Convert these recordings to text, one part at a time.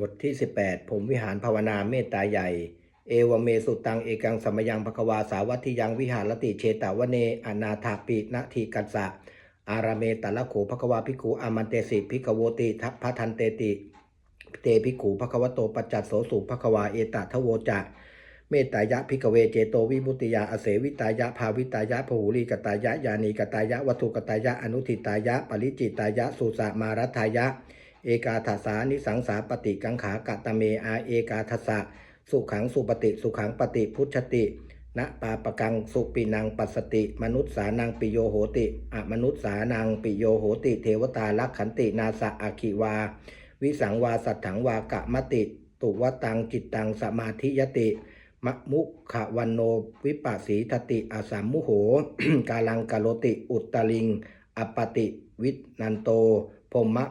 บทที่ 18 ผมวิหารภาวนาเมตตาใหญ่ เอวเมสุตังเอกังสมยังภควาสาวัติยังวิหารติเชตาวเนอนาถาปินาทีกัสสะ อาราเมตตะละโขภควาภิกขุอามันเตสิภิกขโวติทัพพทันเตติ เตภิกขุภควโตปัจจัสโสสุภควาเอตทะโวจะเมตตายะภิกเวเจโตวิมุตติยาอเสวิตายะภาวิตายะพหูลีกตายะยานีกตายะวัตถุกตายะอนุทิตายะปริจิตายะสุสะมารัตายะ เอกาทัสสานิสังสาปฏิกังขากะตะเมอาเอกาทัสสะสุขังสุปฏิสุขังปฏิพุทธตินะปาปกังสุปินังปัสติ มนุษสานังปิโยโหติอะมนุษสานังปิโยโหติ เทวตาลักขันตินาสะอาคิวา วิสังวาสัตถังวากะมติตุวตังจิตตังสมาธิยติมะมุขวันโนวิปัสสีทติอาสามมุโห กาลังกาโลติ อุตตลิง อปปติวินันโตพมะ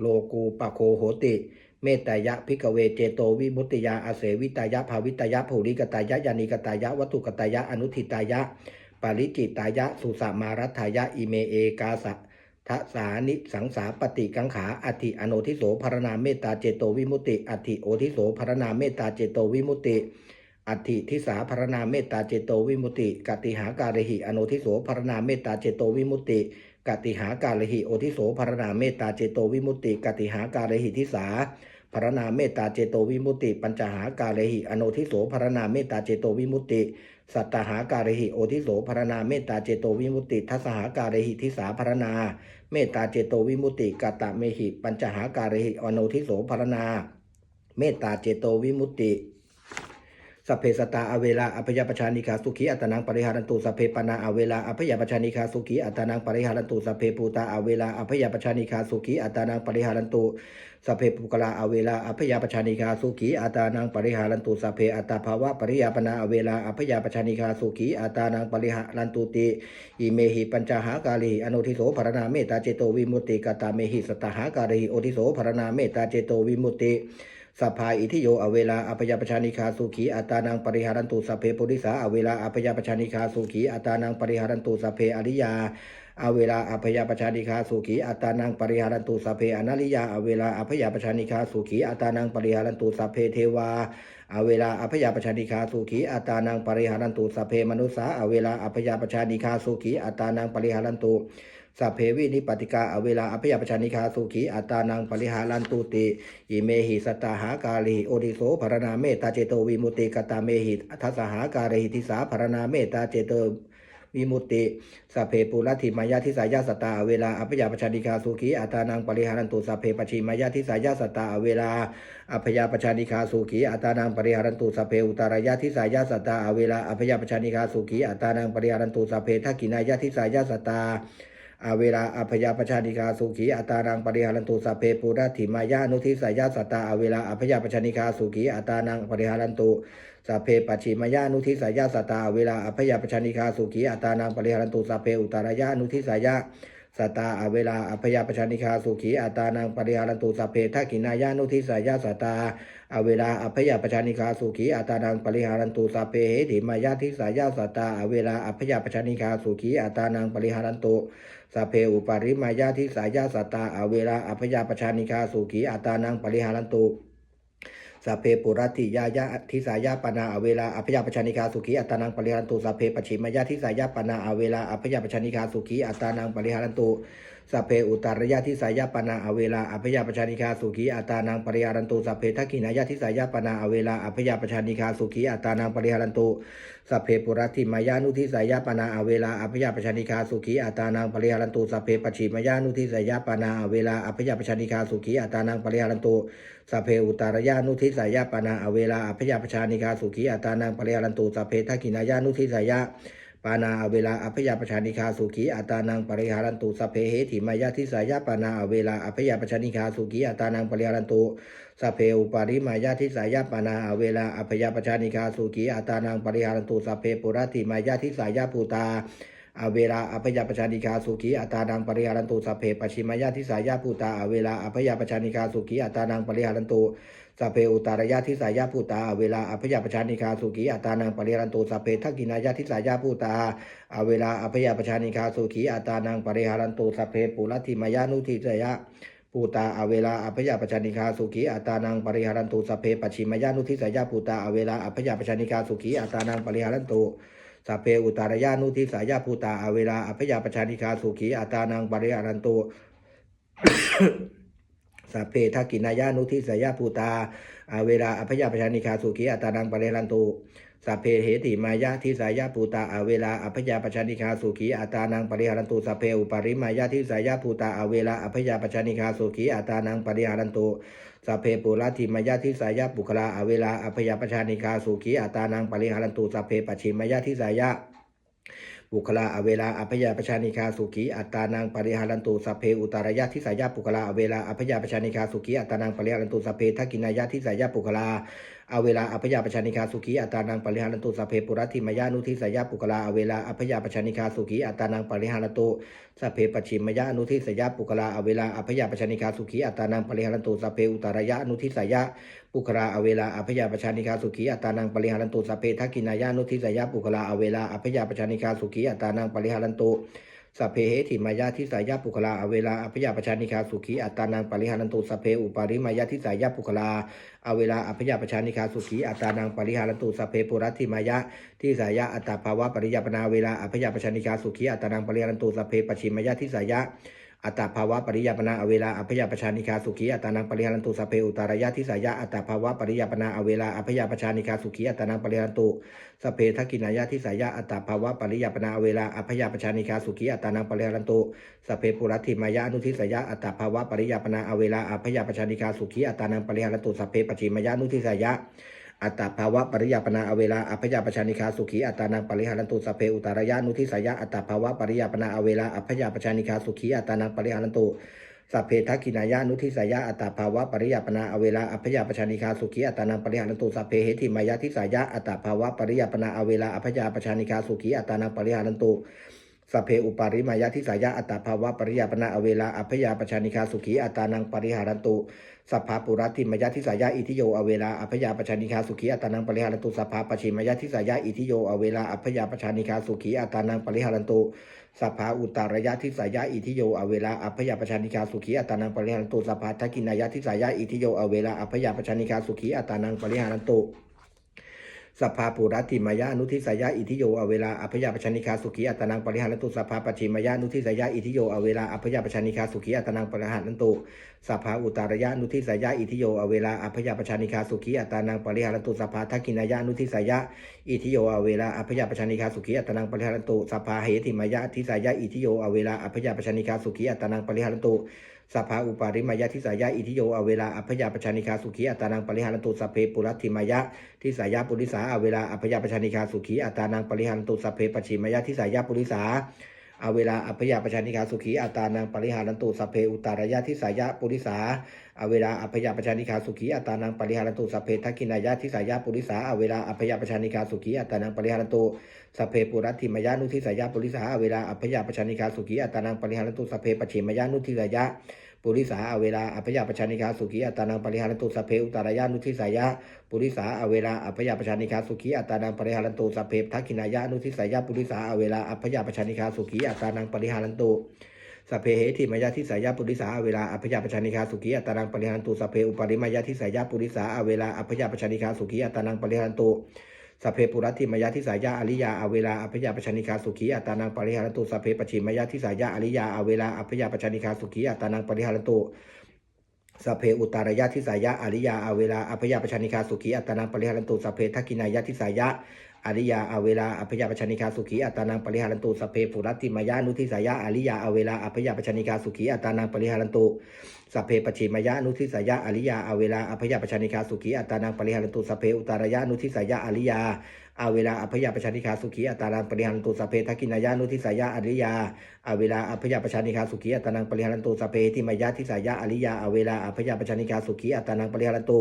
โลกูปะโคโหติ เมตตายะพิกเวเจโตวิมุตติยาอาเสวิตายะภาวิตายะภูริกตายะยานิกตายะวัตถุกตายะอนุทิตายะปาริจิตายะสุสามารัตายะอิเมเอกาสะทะสานิสังสาปฏิกังขาอธิอโนทิโสภรณาเมตตาเจโตวิมุตติอธิโอทิโสภรณาเมตตาเจโตวิมุตติอธิทิสาภรณาเมตตาเจโตวิมุตติกติหาการหิอโนทิโสภรณาเมตตาเจโตวิมุตติ กติหาการหิโอทิโสภรณาเมตตาเจโตวิมุตติกติหาการหิทิสาภรณาเมตตาเจโตวิมุตติ ปัญจหาการหิอโนทิโสภรณาเมตตาเจโตวิมุตติ สัตตหาการหิโอทิโสภรณาเมตตาเจโตวิมุตติทัสหาการหิทิสาภรณา เมตตาเจโตวิมุตติกตะเมหิ ปัญจหาการหิอโนทิโสภรณา เมตตาเจโตวิมุตติ สัพเพสตาอเวลาอภยปชานิคาสุขีอัตนังปริหารันตุสัพเพปนาอเวลาอภยปชานิคาสุขีอัตนังปริหารันตุสัพเพปูตาอเวลาอภยปชานิคาสุขีอัตนังปริหารันตุสัพเพปุกลาอเวลาอภยปชานิคาสุขีอัตนังปริหารันตุสัพเพอัตตาภาวะปริยาปนาอเวลาอภยปชานิคาสุขีอัตนังปริหารันตุติอิเมหิปัญจหากาลีอนุทิโสภรณาเมตตาเจโตวิมุตติกตาเมหิสตหาการิโอทิโสภรณาเมตตาเจโตวิมุตติ สัพพาอิทิโยอเวลาอภยปชานิคาสุขีอัตานังปริหารันตุสัพเพปุริสาอเวลาอภยปชานิคาสุขีอัตานังปริหารันตุสัพเพอริยาอเวลาอภยปชานิคาสุขีอัตานังปริหารันตุสัพเพอนาริยาอเวลาอภยปชานิคาสุขีอัตานังปริหารันตุสัพเพเทวาอเวลาอภยปชานิคาสุขีอัตานังปริหารันตุสัพเพมนุสาอเวลาอภยปชานิคาสุขีอัตานังปริหารันตุ สัพเพวินิปติกาอเวลาอภยปชานิคาสุขีอัตานังปริหารันตุติอิเมหิสตาหาการิโอดิโสภรณาเมตตาเจโตวิมุติกตาเมหิทัสหาการิทิสาภรณาเมตตาเจโตวิมุติสัพเพปุรัติมายาทิสายาสตาเวลาอภยปชานิคาสุขีอัตานังปริหารันตุสัพเพปชิมายาทิสายาสตาเวลาอภยปชานิคาสุขีอัตานังปริหารันตุสัพเพอุตารายาทิสายาสตาเวลาอภยปชานิคาสุขีอัตานังปริหารันตุสัพเพทักขินายาทิสายาสตา อาเวลาอภยาปชานิกาสุขีอัตารังปริหารันตุสัพเพปุระถิมายานุทิสายาสตตาอาเวลาอภยาปชานิกาสุขีอัตานังปริหารันตุสัพเพปัจฉิมายานุทิสายาสตตาอาเวลาอภยาปชานิกาสุขีอัตานังปริหารันตุสัพเพอุตารายานุทิสายาสตตาอาเวลาอภยาปชานิกาสุขีอัตานังปริหารันตุสัพเพทักขินายานุทิสายาสตตาอาเวลาอภยาปชานิกาสุขีอัตานังปริหารันตุสัพเพเหถิมายาทิสายาสตตาอาเวลาอภยาปชานิกาสุขีอัตานังปริหารันตุ สเพอุปาริมายาทิสายาสตตาอาเวลาอภยาปชานิคาสุขีอัตานังปริหารันตุสัพเพปุรติยายาทิสายาปนาอเวลาอภยาปชานิคาสุขีอัตานังปริหารันตุสัพเพปชิมายาทิสายาปนาอเวลาอภยาปชานิคาสุขีอัตานังปริหารันตุ สัพเพอุตารยาทิสายาปนาอเวลาอภยาปชานิคาสุขีอัตานังปริหารันตุสัพเพทักขินายาทิสายาปนาอเวลาอภยาปชานิคาสุขีอัตานังปริหารันตุสัพเพปุรัติมายานุทิสายาปนาอเวลาอภยาปชานิคาสุขีอัตานังปริหารันตุสัพเพปชิมายานุทิสายาปนาอเวลาอภยาปชานิคาสุขีอัตานังปริหารันตุสัพเพอุตารยานุทิสายาปนาอเวลาอภยาปชานิคาสุขีอัตานังปริหารันตุสัพเพทักขินายานุทิสายา ปานาอเวลาอภยาปชานิคาสุขีอัตานังปริหารันตุสเพเหติมายาทิสายาปานาอเวลาอภยาปชานิคาสุขีอัตานังปริหารันตุสเพอุปาริมายาทิสายาปานาอเวลาอภยาปชานิคาสุขีอัตานังปริหารันตุสเพปุรติมายาทิสายาภูตาอเวลาอภยปชานิกาสุขีอัตานังปริหารันตุสัพเพปชิมายาทิสายาภูตาอเวลาอภยปชานิกาสุขีอัตานังปริหารันตุ สัพเพอุตารยาทิสายาภูตา เวลาอภยาปชานิกาสุขีอัตานังปริหารันตุสัพเพทักกินายาทิสายาภูตาเวลาอภยาปชานิกาสุขีอัตานังปริหารันตุสัพเพปุรัติมายานุทิสยาปูตาอเวลาอภยาปชานิคาสุขีอัตานังปริหารันตุสพเพปชิมายานุทิสยาปูตาเวลาอภยาปชานิคาสุขีอัตานังปริหารันตุสัพเพอุตารยานุทิสายาภูตาอเวลาอภยาปชานิคาสุขีอัตานังปริหารันตุ สัพเพทักกินายานุทิสายาภูตาอาเวลาอภยาปชานิคาสุขีอัตานังปริหารันตุสัพเพเหติมายาทิสายาภูตาอาเวลาอภยาปชานิคาสุขีอัตานังปริหารันตุสัพเพอุปริมายาทิสายาภูตาอาเวลาอภยาปชานิคาสุขีอัตานังปริหารันตุสัพเพปุราธิมายาทิสายาปุคลาอาเวลาอภยาปชานิคาสุขีอัตานังปริหารันตุสัพเพปชิมายาทิสายา บุคลาอเวลาอภยาปชานิคาสุขีอัตตานังปริหารันตุสัพเพอุตารยะทิสายาปุคลาอเวลาอภยาปชานิคาสุขีอัตตานังปริหารันตุสัพเพทักกินายะทิสายาปุคลา อเวลาอภยาปชานิคาสุขีอัตานังปริหารันตุสัพเพปุรัติมยานุทิสยาปุคลาอเวลาอภยาปชานิคาสุขีอัตานังปริหารันตุสัพเพปชิมยานุทิสยาปุคลาอเวลาอภยาปชานิคาสุขีอัตานังปริหารันตุสัพเพอุตารยะนุทิสยาปุคลาอเวลาอภยาปชานิคาสุขีอัตานังปริหารันตุสัพเพทักกินายะนุทิสยาปุคลาอเวลาอภยาปชานิคาสุขีอัตานังปริหารันตุ สัพเพเหติมายาทิสายาปุคลาอเวลาอภยาปชานิคาสุขีอัตานังปริหารันตุสัพเพอุปาริมายาทิสายาปุคลาอเวลาอภยาปชานิคาสุขีอัตานังปริหารันตุสัพเพปุรัติมายะทิสายะอัตตภาวะปริยปนาเวลาอภยาปชานิคาสุขีอัตานังปริหารันตุสัพเพปชิมายาทิสายะ อัตตภาวะปริยปนาอเวลาอภยาปชานิคาสุขีอัตานังปริหารันตุสัพเพอุตารยะทิสายะอัตตภาวะปริยปนาอเวลาอภยาปชานิคาสุขีอัตานังปริหารันตุสัพเพทักกินายะทิสายะอัตตภาวะปริยปนาอเวลาอภยาปชานิคาสุขีอัตานังปริหารันตุสัพเพปุรัติมายะอนุทิสายะอัตตภาวะปริยปนาอเวลาอภยาปชานิคาสุขีอัตตานังปริหารันตุสัพเพปชิมายะอนุทิสายะ อัตตภาวะปริยาปนาอเวลาอภยาปชานิคาสุขีอัตตานังปริหารันตุสเพอุตารยานุทิสายะอัตตภาวะปริยาปนาอเวลาอภยาปชานิคาสุขีอัตตานังปริหารันตุสัพเพทักขินายานุทิสายะอัตตภาวะปริยาปนาอเวลาอภยาปชานิคาสุขีอัตตานังปริหารันตุสัพเพเหติมายาทิสายะอัตตภาวะปริยาปนาอเวลาอภยาปชานิคาสุขีอัตตานังปริหารันตุ สเพอุปาริมายาทิสายะอัตตภาวะปริยาปนาอเวลาอภยาปชานิคาสุขีอัตานังปริหารันตุสัพพาปุรัติมยทิสายะอิทิโยอเวลาอภยาปชานิคาสุขีอัตานังปริหารันตุสัพพาปชิมยทิสายะอิทิโยอเวลาอภยาปชานิคาสุขีอัตานังปริหารันตุสัพพาอุตารยะทิสายะอิทิโยอเวลาอภยาปชานิคาสุขีอัตานังปริหารันตุสัพพาทักกินายะทิสายะอิทิโยอเวลาอภยาปชานิคาสุขีอัตานังปริหารันตุ สัพพาปุรัติมายะอนุทิสายะอิทิโยอเวลาอภยาปชานิคาสุขีอัตนังปริหารันตุสัพพาปชิมายะอนุทิสายะอิทิโยอเวลาอภยาปชานิคาสุขีอัตนังปริหารันตุสัพพาอุตารยะอนุทิสายะอิทิโยอเวลาอภยาปชานิคาสุขีอัตนังปริหารันตุสัพพาทักกินายะอนุทิสายะอิทิโยอเวลาอภยาปชานิคาสุขีอัตนังปริหารันตุสัพพาเหติมายะทิสายะอิทิโยอเวลาอภยาปชานิคาสุขีอัตนังปริหารันตุ สภาอุปาริมายะทิสายะอิทิโยอเวลาอภยาปชานิคาสุขีอัตานังปริหารันตุสัพเพปุรัติมายะทิสายะปุริสาอเวลาอภยาปชานิคาสุขีอัตานังปริหารันตุสัพเพปชิมายะทิสายะปุริสา อเวลาอภยาปชานิคาสุขีอัตานังปริหารันตุสัพเพอุตารยะทิสายะปุริสาอเวลาอภยาปชานิคาสุขีอัตานังปริหารันตุสัพเพทักขินายะทิสายะปุริสาอเวลาอภยาปชานิคาสุขีอัตานังปริหารันตุสัพเพปุรัติมายานุทิสายะปุริสาอเวลาอภยาปชานิคาสุขีอัตานังปริหารันตุสัพเพปชิมายานุทิสายะ ปุริสาอเวลาอภยาปชานิคาสุขีอัตานังปริหารันตุสัพเพอุตารยานุทิสายะปุริสาอเวลาอภยาปชานิคาสุขีอัตานังปริหารันตุสัพเพทักขินายะนุทิสายะปุริสาอเวลาอภยาปชานิคาสุขีอัตานังปริหารันตุสเพเหติมายะทิสายะปุริสาอเวลาอภยาปชานิคาสุขีอัตานังปริหารันตุสเพอุปาริมายะทิสายะปุริสาอเวลาอภยาปชานิคาสุขีอัตานังปริหารันตุ สเพปุรัติมายาทิสายะอริยาอเวลาอภยาปชานิคาสุขีอัตานังปริหารันตุสเพปชิมายาทิสายะอริยาอเวลาอภยาปชานิคาสุขีอัตานังปริหารันตุสัพเพอุตารยะทิสายะอริยาอเวลาอภยาปชานิคาสุขีอัตานังปริหารันตุสัพเพทักกินายะทิสายะอริยาอเวลาอภยาปชานิคาสุขีอัตานังปริหารันตุสเพปุรัติมายานุทิสายะอริยาอเวลาอภยาปชานิคาสุขีอัตานังปริหารันตุ สัพเพปชิมยะนุทิสยะอริยาอเวลาอภยาปชานิคาสุขีอัตานังปริหารันตุสัพเพอุตารยะนุทิสยะอริยาอาเวลาอภยาปชานิคาสุขีอัตานังปริหารันตุสัพเพทักินายานุทิสายะอริยาอาเวลาอภยาปชานิคาสุขีอัตานังปริหารันตุสัพเพทิมยะทิสายะอริยาอาเวลาอภยาปชานิคาสุขีอัตานังปริหารันตุ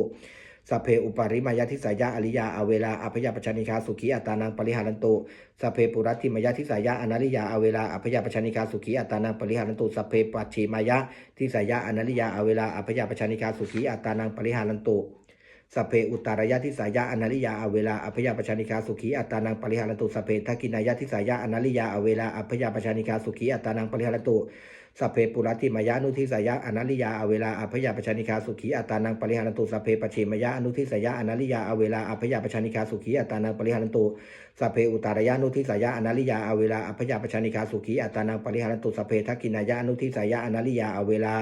สเพอุปาริมายทิสายะอริยาอเวลาอภยาปชานิกาสุขีอัตานังปริหารันตุสัพเพปุรัติมายทิสายะอนาริยาอเวลาอภยาปชานิกาสุขีอัตานังปริหารันตุสเพปัจฉิมายะทิสายะอนาริยาอเวลาอภยาปชานิกาสุขีอัตานังปริหารันตุ สัพเพอุตารยะทิสายะอนาริยาอเวลาอภยาปชานิคาสุขีอัตานังปริหารันตุสัพเพทักกินายะทิสายะอนาริยาอเวลาอภยาปชานิคาสุขีอัตานังปริหารันตุสัพเพปุรัติมายานุทิสายะอนัลลิยาอเวลาอภยาปชานิคาสุขีอัตานังปริหารันตุสัพเพปชิมายะอนุทิสายะอนัลลิยาอเวลาอภยาปชานิคาสุขีอัตานังปริหารันตุสัพเพอุตารยานุทิสายะอนัลลิยาอเวลาอภยาปชานิคาสุขีอัตานังปริหารันตุสัพเพทักกินายะอนุทิสายะอนัลลิยาอเวลา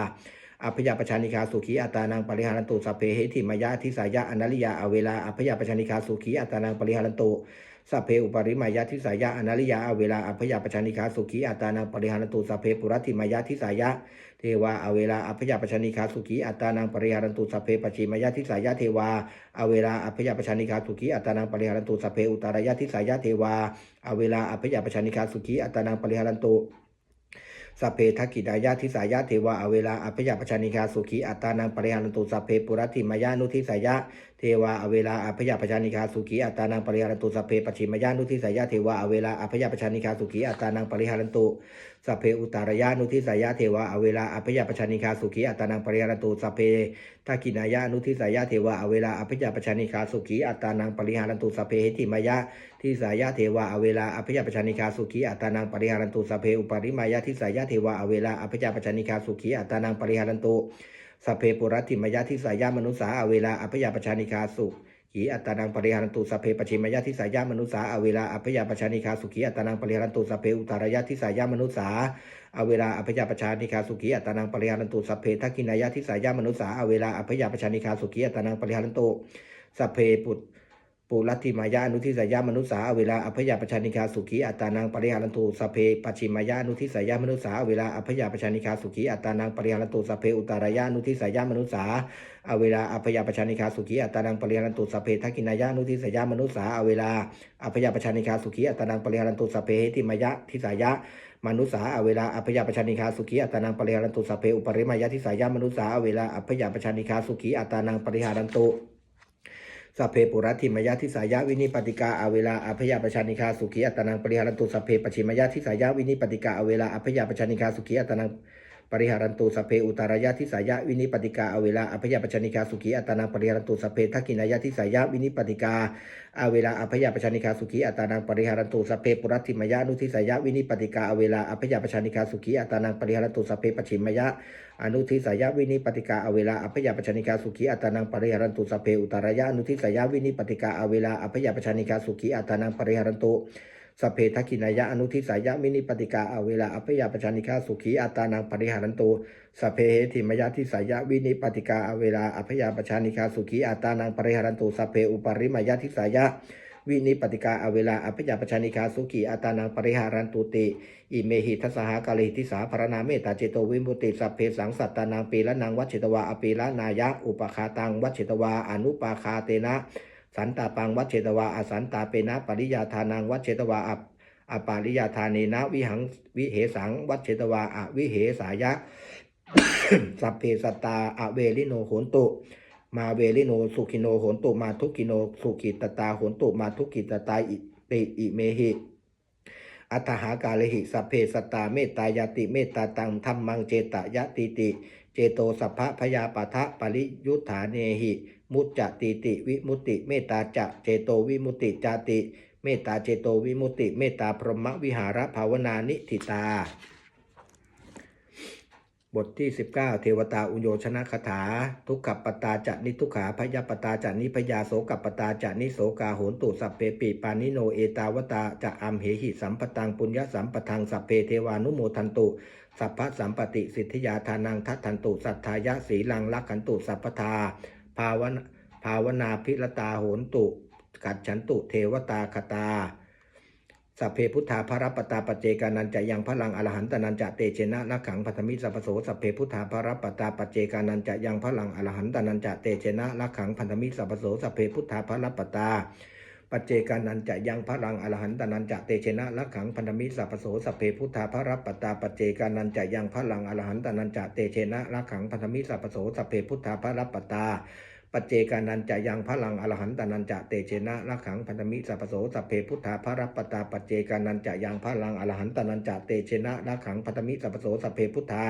อภยาปชานิคาสุขีอัตานังปริหารันตุสัพเพเหติมายะทิสยะอนัลิยาอเวลาอภยาปชานิคาสุขีอัตานังปริหารันตุสัพเพอุปริมายาทิสายะอนาลิยาอเวลาอภยาปชานิคาสุขีอัตานังปริหารันตุสัพเพปุรัติมายาทิสายะเทวาอเวลาอภยาปชานิคาสุขีอัตานังปริหารันตุสัพเพปชิมายาทิสายะเทวาอเวลาอภยาปชานิคาสุขีอัตานังปริหารันตุสัพเพอุตารยาทิสายะเทวาอเวลาอภยาปชานิคาสุขีอัตานังปริหารันตุ สัพเพทักขิดายาทิสายะเทวาอเวลาอภิยาปชานิคาสุขีอัตานังปริหารันตุสัพเพปุรัติมายานุทิสายะ เทวาอเวลาอภยาปชานิคาสุขีอัตานังปริหารันตุสัพเพปชิมายานุทิสายะเทวาอเวลาอภยาปชานิคาสุขีอัตานังปริหารันตุสัพเพอุตารยานุทิสายะเทวาอเวลาอภยาปชานิคาสุขีอัตานังปริหารันตุสัพเพทักินายานุทิสายะเทวาอเวลาอภยาปชานิคาสุขีอัตานังปริหารันตุสัพเพเหติมายะทิสายะเทวาอเวลาอภยปชานิคาสุขีอัตานังปริหารันตุสัพเพอุปริมายะทิสายะเทวาอเวลาอภยปชานิคาสุขีอัตานังปริหารันตุ สัพเพปุรัติมายะทิสายามนุษาอเวลาอภยปชานิคาสุขีอัตานังปริหารันตุสัพเพปชิมายะทิสายามนุษาอเวลาอภยปชานิคาสุขีอัตานังปริหารันตุสัพเพอุตารยะทิสายามนุษาอเวลาอภยปชานิคาสุขีอัตานังปริหารันตุสัพเพทักขินายะทิสายามนุษาอเวลาอภยปชานิคาสุขีอัตานังปริหารันตุสัพเพปุต ปุรัติมายาอนุทิสยามนุษสาเวลาอภยาปชานิคาสุขีอัตานังปริหารันตุสเพปัจฉิมายาอนุทิสยามนุษสาเวลาอภยาปชานิคาสุขีอัตานังปริหารันตุสเพอุตารายานุทิสยามนุษสาอเวลาอภยาปชานิคาสุขีอัตานังปริหารันตุสเพทักินายาอนุทิสายามนุสาเวลาอภยาปชานิคาสุขีอัตานังปริหารันตุสเพเหติมายะทิสยะมนุษย์สาอเวลาอภยาปชานิคาสุขีอัตานังปริหารันตุสเพอุปริมายะทิสายามนุษย์สาอเวลาอภยาปชานิคาสุขีอัตานังปริหารันตุ สัพเพปุรัติมายาทิสายะวินิปติกาอเวลาอภยาปชานิคาสุขีอัตนังปริหารตุสัพเพปชิมายาทิสายะวินิปติกาอเวลาอภยาปชานิคาสุขีอัตนัง ปริหารันตุสเพอุตารยะทิสายะวินิปติกาอเวลาอภยาปชานิคาสุขีอัตนังปริหารันตุสัพเพทักินายะทิสายะวินิปติกาอเวลาอภยาปชานิคาสุขีอัตนังปริหารันตุสเพปุรัติมายานุทิสายะวินิปติกาอเวลาอภยาปชานิคาสุขีอัตนังปริหารันตุสัพเพปชิมายะอนุทิสายวินิปติกาอเวลาอภยาปชานิกาสุขีอัตานังปริหารันตุสเพอุตารยะอนุทิสายวินิปติกาอเวลาอภยาปชานิกาสุขีอัตานังปริหารันตุ สเพทกินายะอนุทิสายวินิปติกาอเวลาอภยาปชานิกาสุขีอัตานังปริหารันตุสเพเหติมยะทิสายวินิปติกาอเวลาอภยาปชานิกาสุขีอัตานังปริหารันตุสเพอุปริมายะทิสายะวินิปติกาอเวลาอภยาปชานิคาสุขีอัตานังปริหารันตุติ อิเมหิทัสหากาลิทิสาพรณาเมตตาเจโตวิมุตติสัพเพสังสัตตานังปีละนังวัชเตวาอปีละนายะอุปคาตังวัชเตวาอนุปาคาเตนะ สันตาปังวัชเชตวาอสันตาเปนะปริยาทานังวัชเชตวาอปอปาริยาทานีนะวิหังวิเหสังวัชเชตวาอวิเหสายะ สัพเพสตาอเวลิโนโหนตุ มาเวลิโนสุขิโนโหนตุมาทุกิโนสุขิตตาโหนตุมาทุกิตตาอิติอิเมหิอัตหากาเลหิสัพเพสตาเมตตายาติเมตตาตังธรรมังเจตยติติ เจโตสัพพะพยาปะทะปริยุทธาเนหิ มุจจติติวิมุติเมตตาจะเจโตวิมุติจาติ เมตตาเจโตวิมุตติเมตตาพรหมวิหารภาวนานิทิตา บทที่ 19 เทวตาอุโยชนะคาถา ทุกขปตาจะนิทุกขาพยาปตาจะนิพยาโสกปตาจะนิโสกาโหนตุสัพเพปิปานิโนเอตาวตาจะอัมเหหิสัมปตังปุญญสัมปทังสัพเพเทวานุโมทันตุสัพพะสัมปติสิทธิยาทานังทัตทันตุสัทธายะสีลังลักขันตุสัพพทาภาวนาภาวนาพิรตาโหนตุกัจฉันตุเทวตาคตา สัพเพพุทธาภรปตาปเจกานันจะยังพลังอรหันตนันจะเตเชนะละขังพัทมิสัพโสสัพเพพุทธาภรปตาปเจกานันจะยังพลังอรหันตนันจะเตเชนะละขังพันธมิสัพพโสสัพเพพุทธาภรปตาปัจเจกานันจะยังพลังอรหันตนันจะเตเชนะละขังพันธมิสัพพโสสัพเพพุทธาภรปตาปัจเจกานันจะยังพลังอรหันตนันจะเตเชนะละขังพันธมิสัพพโสสัพเพพุทธาภรปตา ปัจเจกานันจะยังพลังอรหันตานันจะเตเชนะละขังพันธมิสัพโสสัพเพพุทธาภระรัปตาปัจเจกานันจะยังพลังอรหันตานันจะเตเชนะละขังพันธมิสัพโสสัพเพพุทธา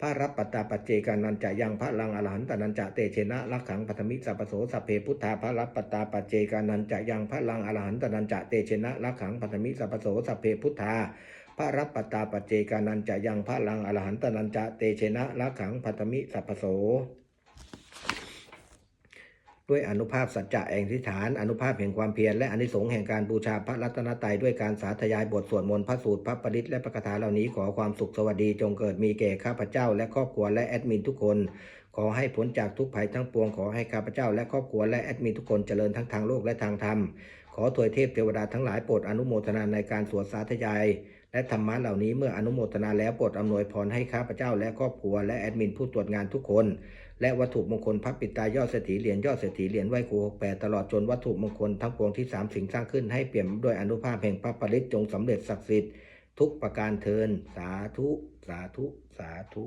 ภรปตาปัจเจกานันจะยังพลังอรหันตานันจะเตเชนะละขังพันธมิสัพโสสัพเพพุทธาภรปตาปัจเจกานันจะยังพลังอรหันตานันจะเตเชนะละขังพันธมิสัพโสสัพเพพุทธาพระรัปปตาปจเจกานันจะยังพระลังอรหันตานันจะเตเชนะละขังพัตมิสัพพโส ด้วยอนุภาพสัจจะแห่งทิฏฐานอนุภาพแห่งความเพียรและอนิสงส์แห่งการบูชาพระรัตนตรัยด้วยการสาธยายบทสวดมนต์พระสูตรพระปริตและพระคาถาเหล่านี้ขอความสุขสวัสดีจงเกิดมีแก่ข้าพเจ้า และครอบครัวและแอดมินทุกคน ขอให้พ้นจากทุกภัยทั้งปวงขอให้ข้าพเจ้าและครอบครัวและแอดมินทุกคนเจริญทั้งทางโลกและทางธรรมขอถวยเทพเทวดาทั้งหลายโปรดอนุโมทนาในการสวดสาธยายและธรรมะเหล่านี้เมื่ออนุโมทนาแล้วโปรดอำนวยพรให้ข้าพเจ้าและครอบครัวและแอดมินผู้ตรวจงานทุกคน และวัตถุมงคลพระปิดตายอดเศรษฐีเหรียญยอดเศรษฐีเหรียญไหวครูหกแปดตลอดจนวัตถุมงคลทั้งปวงที่สามสิ่งสร้างขึ้นให้เปี่ยมด้วยอนุภาพแห่งพระปริตจงสำเร็จศักดิ์สิทธิ์ทุกประการเทินสาธุ สาธุ สาธุ